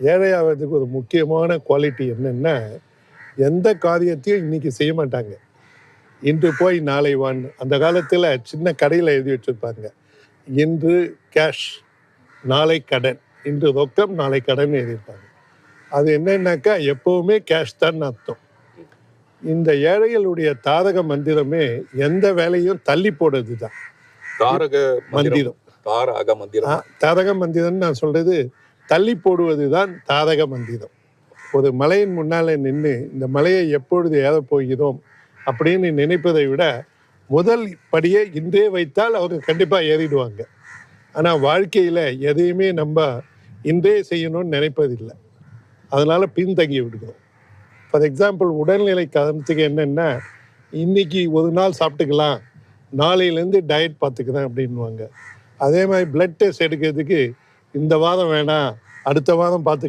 ஏழை ஆகிறதுக்கு ஒரு முக்கியமான குவாலிட்டி என்னன்னா எந்த காரியத்தையும் இன்னைக்கு செய்ய மாட்டாங்க. இன்று போய் நாளை வான். அந்த காலத்தில் சின்ன கடையில் எழுதி வச்சிருப்பாங்க. இன்று கேஷ் நாளை கடன். இன்று ரொக்கம் நாளை கடன் எழுதியிருப்பாங்க அது என்னன்னாக்கா எப்பவுமே கேஷ் தான் அர்த்தம். இந்த ஏழைகளுடைய தாரக மந்திரமே எந்த வேலையும் தள்ளி போடுறது தான் தாரக மந்திரம். தாரக மந்திரம். தாரக மந்திரம்னு நான் சொல்றது தள்ளி போடுவது தான் தாரக மந்திரம். ஒரு மலையின் முன்னாலே நின்று இந்த மலையை எப்பொழுது ஏற போகிறோம் அப்படின்னு நினைப்பதை விட முதல் படியை இன்றே வைத்தால் அவங்க கண்டிப்பாக ஏறிடுவாங்க. ஆனால் வாழ்க்கையில் எதையுமே நம்ம இன்றே செய்யணும்னு நினைப்பதில்லை. அதனால் பின்தங்கி விடுகிறோம். ஃபார் எக்ஸாம்பிள் உடல்நிலை காரணத்துக்கு என்னென்னா இன்றைக்கி ஒரு நாள் சாப்பிட்டுக்கலாம் நாளையிலேருந்து டயட் பார்த்துக்கலாம் அப்படின்வாங்க அதே மாதிரி பிளட் டெஸ்ட் எடுக்கிறதுக்கு இந்த வாரம் வேணாம் அடுத்த வாரம் பார்த்து